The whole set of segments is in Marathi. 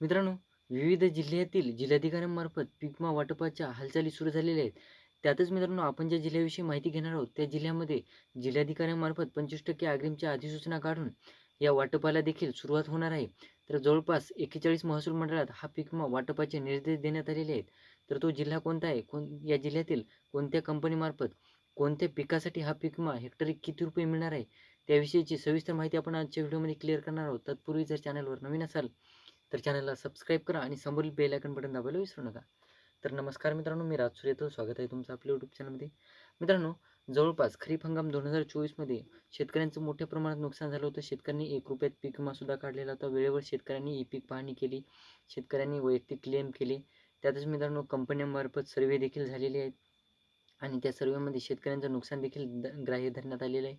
मित्रांनो विविध जिल्ह्यातील जिल्हाधिकाऱ्यांमार्फत पिकमा विमा वाटपाच्या हालचाली सुरू झालेल्या आहेत. त्यातच मित्रांनो आपण ज्या जिल्ह्याविषयी माहिती घेणार आहोत त्या जिल्ह्यामध्ये जिल्हाधिकाऱ्यांमार्फत पंचवीस टक्के अग्रिमच्या अधिसूचना काढून या वाटपाला देखील सुरुवात होणार आहे. तर जवळपास एक्केचाळीस महसूल मंडळात हा पीक विमा वाटपाचे निर्देश देण्यात आलेले आहेत. तर तो जिल्हा कोणता आहे? कोण या जिल्ह्यातील कोणत्या कंपनीमार्फत कोणत्या पिकासाठी हा पीक विमा हेक्टरी किती रुपये मिळणार आहे? त्याविषयीची सविस्तर माहिती आपण आजच्या व्हिडिओमध्ये क्लिअर करणार आहोत. तत्पूर्वी जर चॅनलवर नवीन असाल तर चॅनलला सबस्क्राईब करा आणि समोरील बेल आयकन बटन दाबायला विसरू नका. तर नमस्कार मित्रांनो मी राज सूर्यतो स्वागत आहे तुमचं आपल्या यूट्यूब चॅनलमध्ये मित्रांनो जवळपास खरीप हंगाम दोन हजार चोवीसमध्ये शेतकऱ्यांचं मोठ्या प्रमाणात नुकसान झालं होतं. शेतकऱ्यांनी एक रुपयात पीक विमासुद्धा काढलेला होता. वेळेवर शेतकऱ्यांनी ई पीक पाहणी केली. शेतकऱ्यांनी वैयक्तिक क्लेम केले. त्यातच मित्रांनो कंपन्यांमार्फत सर्वे देखील झालेले आहेत. आणि त्या सर्वेमध्ये शेतकऱ्यांचं नुकसान देखील द ग्राह्य धरण्यात आलेलं आहे.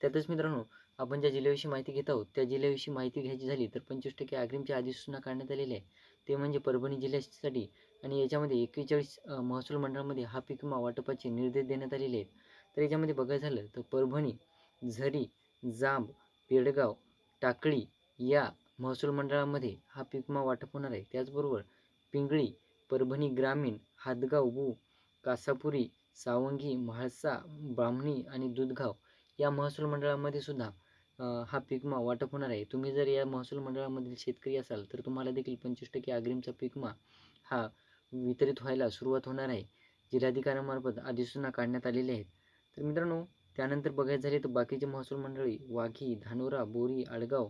त्यातच मित्रांनो आपण ज्या जिल्ह्याविषयी माहिती घेत आहोत त्या जिल्ह्याविषयी माहिती घ्यायची झाली तर पंचवीस टक्के अग्रिमची अधिसूचना काढण्यात आलेली आहे. ते म्हणजे परभणी जिल्ह्यासाठी आणि याच्यामध्ये एक्केचाळीस महसूल मंडळामध्ये हा पीक विमा वाटपाचे निर्देश देण्यात आलेले आहेत. तर याच्यामध्ये बघायचं झालं तर परभणी झरी जांब पेडगाव टाकळी या महसूल मंडळामध्ये हा पीक विमा वाटप होणार आहे. त्याचबरोबर पिंगळी परभणी ग्रामीण हादगाव बू कासापुरी सावंगी म्हाळसा ब्राह्मणी आणि दुधगाव या महसूल मंडळामध्ये सुद्धा हा पिकमा वाटप होणार आहे. तुम्ही जर या महसूल मंडळामधील शेतकरी असाल तर तुम्हाला देखील पंचवीस टक्के अग्रिमचा पिकमा हा वितरित व्हायला सुरुवात होणार आहे. जिल्हाधिकाऱ्यांमार्फत अधिसूचना काढण्यात आलेली आहेत तर मित्रांनो त्यानंतर बघायचं झाले तर बाकीचे महसूल मंडळी वाघी धानोरा बोरी आडगाव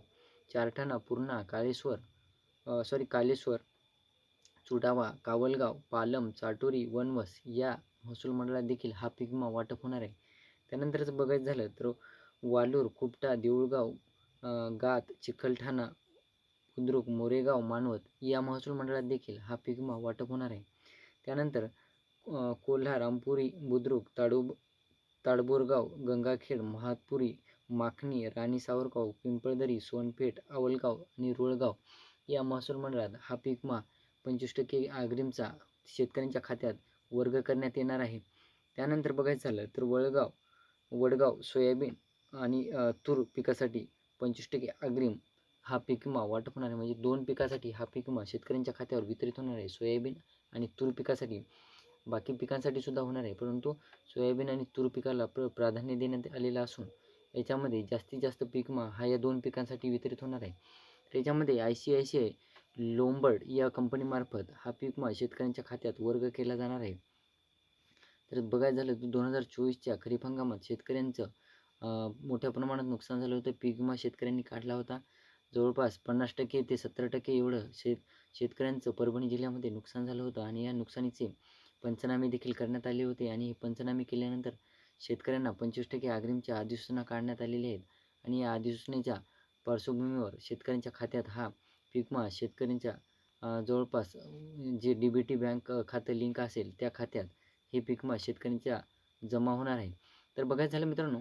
चारठाणा पूर्णा काळेश्वर सॉरी कालेश्वर चुडावा कावलगाव पालम चाटोरी वनवस या महसूल मंडळात देखील हा पिकमा वाटप होणार आहे. त्यानंतरच बघायचं झालं तर वालूर खुपटा देऊळगाव गात चिखलठाणा बुद्रुक मोरेगाव मानवत या महसूल मंडळात देखील हा पिकमा वाटप होणार आहे. त्यानंतर कोल्हा रामपुरी बुद्रुक ताडोब ताडबोरगाव गंगाखेड महातपुरी माखणी राणी सावरगाव पिंपळदरी सोनपेठ आवलगाव आणि रुळगाव या महसूल मंडळात हा पिकमा पंचवीस टक्के अग्रिमचा शेतकऱ्यांच्या खात्यात वर्ग करण्यात येणार आहे. त्यानंतर बघायचं झालं तर वळगाव वडगाव सोयाबीन आणि तूर पिकासाठी पंचवीस टक्के अग्रिम हा पीक विमा वाटप होणार आहे. म्हणजे दोन पिकासाठी हा पीक विमा शेतकऱ्यांच्या खात्यावर वितरित होणार आहे. सोयाबीन आणि तूर पिकासाठी बाकी पिकांसाठी सुद्धा होणार आहे. परंतु सोयाबीन आणि तूर पिकाला प्र प्राधान्य देण्यात आलेलं असून याच्यामध्ये जास्तीत जास्त पीक विमा हा या दोन पिकांसाठी वितरित होणार आहे. त्याच्यामध्ये I C I C I Lombard या कंपनीमार्फत हा पीक विमा शेतकऱ्यांच्या खात्यात वर्ग केला जाणार आहे. तर बघायचं झालं तर दोन हजार चोवीसच्या खरीप हंगामात शेतकऱ्यांचं मोठ्या प्रमाणात नुकसान झालं होतं. पीक विमा शेतकऱ्यांनी काढला होता. जवळपास पन्नास टक्के ते सत्तर टक्के एवढं शेत शेतकऱ्यांचं परभणी जिल्ह्यामध्ये नुकसान झालं होतं आणि या नुकसानीचे पंचनामे देखील करण्यात आले होते आणि हे पंचनामे केल्यानंतर शेतकऱ्यांना पंचवीस टक्के अग्रिमच्या अधिसूचना काढण्यात आलेल्या आहेत आणि या अधिसूचनेच्या पार्श्वभूमीवर शेतकऱ्यांच्या खात्यात हा पीक विमा शेतकऱ्यांच्या जवळपास जे डी बी टी बँक खातं लिंक असेल त्या खात्यात हे पिकमा शेतकऱ्यांच्या जमा होणार आहे. तर बघायचं झालं मित्रांनो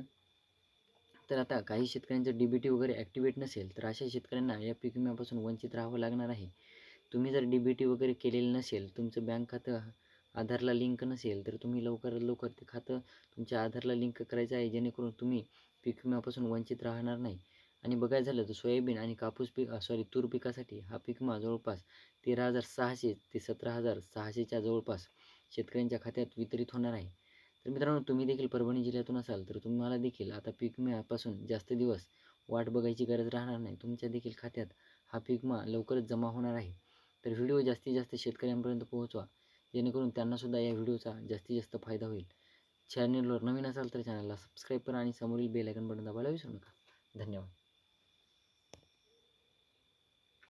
तर आता काही शेतकऱ्यांचं डी बी टी वगैरे ॲक्टिवेट नसेल तर अशा शेतकऱ्यांना या पीक विम्यापासून वंचित राहावं लागणार आहे. तुम्ही जर डी बी टी वगैरे केलेलं नसेल तुमचं बँक खातं आधारला लिंक नसेल तर तुम्ही लवकरात लवकर ते खातं तुमच्या आधारला लिंक करायचं आहे जेणेकरून तुम्ही पीक विम्यापासून वंचित राहणार नाही. आणि बघायचं झालं तर सोयाबीन आणि कापूस पीक सॉरी तूर पिकासाठी हा पीक विमा जवळपास तेरा हजार सहाशे ते सतरा हजार सहाशेच्या जवळपास शेतकऱ्यांच्या खात्यात वितरित होणार आहे. तर मित्रांनो तुम्ही देखील परभणी जिल्ह्यातून असाल तर तुम्हाला देखील आता पीक विम्यापासून जास्त दिवस वाट बघायची गरज राहणार नाही. तुमच्या देखील खात्यात हा पीक विमा लवकरच जमा होणार आहे. तर व्हिडिओ जास्तीत जास्त शेतकऱ्यांपर्यंत पोहोचवा जेणेकरून त्यांनासुद्धा या व्हिडिओचा जास्तीत जास्त फायदा होईल. चॅनलवर नवीन असाल तर चॅनलला सबस्क्राईब करा आणि समोरील बेल आयकन बटन दाबायला विसरू नका. धन्यवाद.